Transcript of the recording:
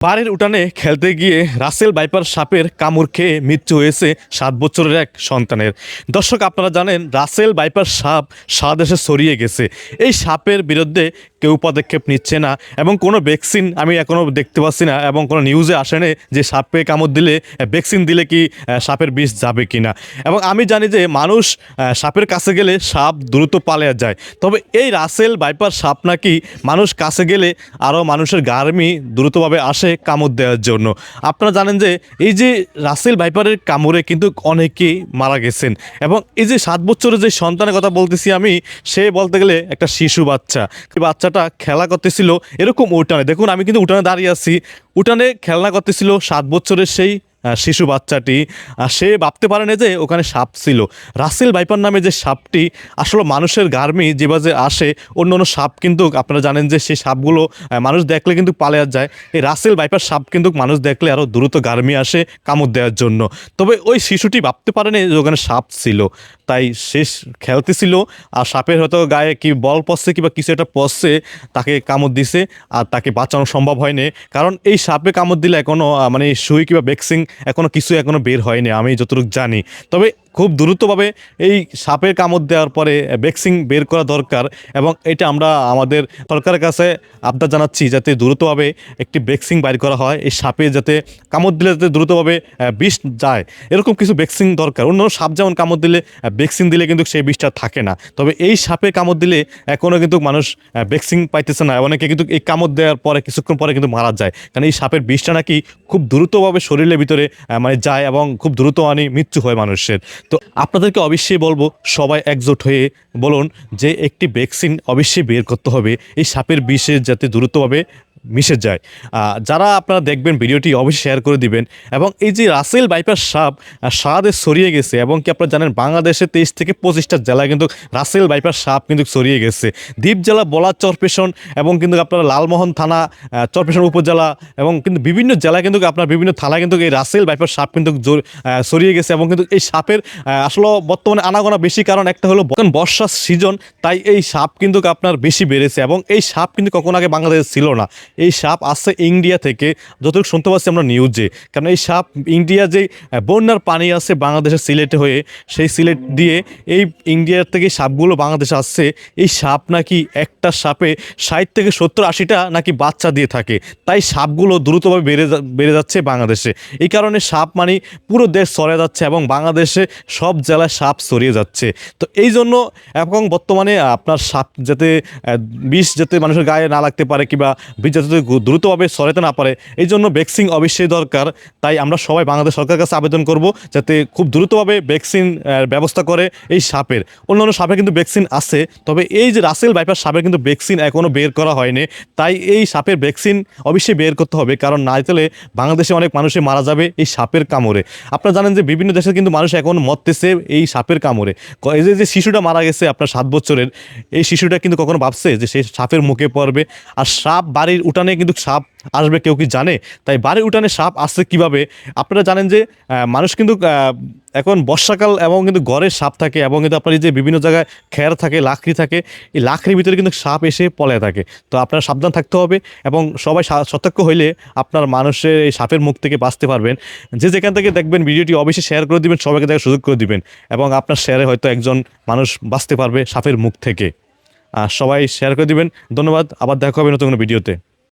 বাড়ির উঠানে খেলতে গিয়ে রাসেল বাইপার সাপের কামড় খেয়ে মৃত্যু হয়েছে সাত বছরের এক সন্তানের। দর্শক, আপনারা জানেন রাসেল বাইপার সাপ সারা দেশে ছড়িয়ে গেছে। এই সাপের বিরুদ্ধে কেউ পদক্ষেপ নিচ্ছে না এবং কোনো ভ্যাকসিন আমি এখনও দেখতে পাচ্ছি না এবং কোনো নিউজে আসেনি যে সাপে কামড় দিলে ভ্যাকসিন দিলে কি সাপের বিষ যাবে কি না। এবং আমি জানি যে মানুষ সাপের কাছে গেলে সাপ দ্রুত পালিয়ে যায়। তবে এই রাসেল বাইপার সাপ নাকি মানুষ কাছে গেলে আরও মানুষের গার্মি দ্রুতভাবে আসে কামড় দেওয়ার জন্য। আপনারা জানেন যে এই যে রাসেল বাইপারের কামড়ে কিন্তু অনেকেই মারা গেছেন এবং এই যে সাত বছরের যে সন্তানের কথা বলতেছি আমি, সে বলতে গেলে একটা শিশু বাচ্চা। এই বাচ্চাটা খেলা করতেছিল, এরকম উঠানে। দেখুন, আমি কিন্তু উঠানে দাঁড়িয়ে আছি। উঠানে খেলনা করতেছিল, সাত বছরের সেই শিশু বাচ্চাটি সে ভাবতে পারে না যে ওখানে সাপ ছিল। রাসেল বাইপার নামে যে সাপটি, আসলে মানুষের গার্মি যেভাবে আসে, অন্য অন্য সাপ কিন্তু আপনারা জানেন যে সেই সাপগুলো মানুষ দেখলে কিন্তু পালিয়ে যায়। এই রাসেল বাইপার সাপ কিন্তু মানুষ দেখলে আরও দ্রুত গার্মি আসে কামড় দেওয়ার জন্য। তবে ওই শিশুটি ভাবতে পারেনি যে ওখানে সাপ ছিল। তাই শেষ খেলতেছিল আর সাপের হয়তো গায়ে কি বল পড়ছে কিংবা কিছু একটা পড়ছে, তাকে কামড় দিছে, আর তাকে বাঁচানো সম্ভব হয়নি। কারণ এই সাপে কামড় দিলে এখনও মানে সুই কিংবা ভ্যাকসিন এখনও কিছু এখনও বের হয়নি আমি যতটুকু জানি। তবে খুব দ্রুতভাবে এই সাপের কামড় দেওয়ার পরে ভ্যাকসিন বের করা দরকার এবং এটা আমরা আমাদের সরকারের কাছে আবদার জানাচ্ছি যাতে দ্রুতভাবে একটি ভ্যাকসিন বাইর করা হয়, এই সাপে যাতে কামড় দিলে যাতে দ্রুতভাবে বিষ যায়। এরকম কিছু ভ্যাকসিন দরকার। অন্য সাপ যেমন কামড় দিলে ভ্যাকসিন দিলে কিন্তু সেই বিষটা থাকে না। তবে এই সাপে কামড় দিলে এখনও কিন্তু মানুষ ভ্যাকসিন পাইতেছে না। অনেকে কিন্তু এই কামড় দেওয়ার পরে, কিছুক্ষণ পরে কিন্তু মারা যায়। কারণ এই সাপের বিষটা নাকি খুব দ্রুতভাবে শরীরের ভিতরে মানে যায় এবং খুব দ্রুত মানে মৃত্যু হয় মানুষের। তো আপনাদেরকে অবশ্যই বলব, সবাই একজোট হয়ে বলুন যে একটি ভ্যাকসিন অবশ্যই বের করতে হবে। এই সাপের বিষের যাতে দ্রুতভাবে মিশে যায়। যারা আপনারা দেখবেন ভিডিওটি অবশ্যই শেয়ার করে দিবেন এবং এই যে রাসেল বাইপার সাপ আহ, সারা দেশ ছড়িয়ে গেছে এবং কি আপনারা জানেন বাংলাদেশে তেইশ থেকে পঁচিশটা জেলায় কিন্তু রাসেল বাইপার সাপ কিন্তু ছড়িয়ে গেছে। দ্বীপ জেলা বলা চরপেশন এবং কিন্তু আপনারা লালমোহন থানা চরপেশন উপজেলা এবং কিন্তু বিভিন্ন জেলায় কিন্তু আপনার বিভিন্ন থানায় কিন্তু এই রাসেল বাইপার সাপ কিন্তু ছড়িয়ে গেছে এবং কিন্তু এই সাপের আসলে বর্তমানে আনাগোনা বেশি কারণ একটা হলো বর্ষার সিজন তাই এই সাপ কিন্তু আপনার বেশি বেড়েছে এবং এই সাপ কিন্তু কখনো আগে বাংলাদেশে ছিল না। এই সাপ আসছে ইন্ডিয়া থেকে। যতটুকু শুনতে পাচ্ছি আমরা নিউজে কারণ এই সাপ ইন্ডিয়া যে বন্যার পানি আছে বাংলাদেশের সিলেটে হয়ে, সেই সিলেট দিয়ে এই ইন্ডিয়ার থেকে সাপগুলো বাংলাদেশে আসছে। এই সাপ নাকি একটা সাপে ষাট থেকে সত্তর আশিটা নাকি বাচ্চা দিয়ে থাকে। তাই সাপগুলো দ্রুতভাবে বেড়ে বেড়ে যাচ্ছে বাংলাদেশে। এই কারণে সাপ মানে পুরো দেশ ছড়ে যাচ্ছে এবং বাংলাদেশে সব জেলায় সাপ ছড়িয়ে যাচ্ছে। তো এই জন্য এবং বর্তমানে আপনার সাপ যাতে বিষ যাতে মানুষের গায়ে না লাগতে পারে কিংবা বিষ যাতে গু- দ্রুতভাবে ছড়াতে না পারে, এই জন্য ভ্যাকসিন অবশ্যই দরকার। তাই আমরা সবাই বাংলাদেশ সরকারের কাছে আবেদন করব যাতে খুব দ্রুতভাবে ভ্যাকসিন ব্যবস্থা করে এই সাপের। অন্যান্য সাপের কিন্তু ভ্যাকসিন আছে, তবে এই যে রাসেল বাইপার সাপের কিন্তু ভ্যাকসিন এখনও বের করা হয়নি। তাই এই সাপের ভ্যাকসিন অবশ্যই বের করতে হবে, কারণ না তাহলে বাংলাদেশে অনেক মানুষই মারা যাবে এই সাপের কামড়ে। আপনারা জানেন যে বিভিন্ন দেশে কিন্তু মানুষ এখন মরতেছে এই সাপের কামড়ে। এই যে যে শিশুটা মারা গেছে আপনার সাত বছরের, এই শিশুটা কিন্তু কখনো ভাবছে যে সেই সাপের মুখে পড়বে। আর সাপ বাড়ির উঠানে কিন্তু সাপ আসবে, কেউ কি জানে? তাই বাড়ির উঠানে সাপ আসছে কীভাবে? আপনারা জানেন যে মানুষ কিন্তু এখন বর্ষাকাল এবং কিন্তু ঘরের সাপ থাকে এবং কিন্তু আপনার যে বিভিন্ন জায়গায় খের থাকে, লাকড়ি থাকে, এই লাকড়ির ভিতরে কিন্তু সাপ এসে পলে থাকে। তো আপনারা সাবধান থাকতে হবে এবং সবাই সতর্ক হইলে আপনার মানুষের এই সাপের মুখ থেকে বাঁচতে পারবেন। যে যেখান থেকে দেখবেন ভিডিওটি অবশ্যই শেয়ার করে দিবেন, সবাইকে দেখার সুযোগ করে দিবেন এবং আপনার শেয়ারে হয়তো একজন মানুষ বাঁচতে পারবে সাপের মুখ থেকে। সবাই শেয়ার করে দিবেন। ধন্যবাদ। আবার দেখা হবে নতুন কোনো ভিডিওতে।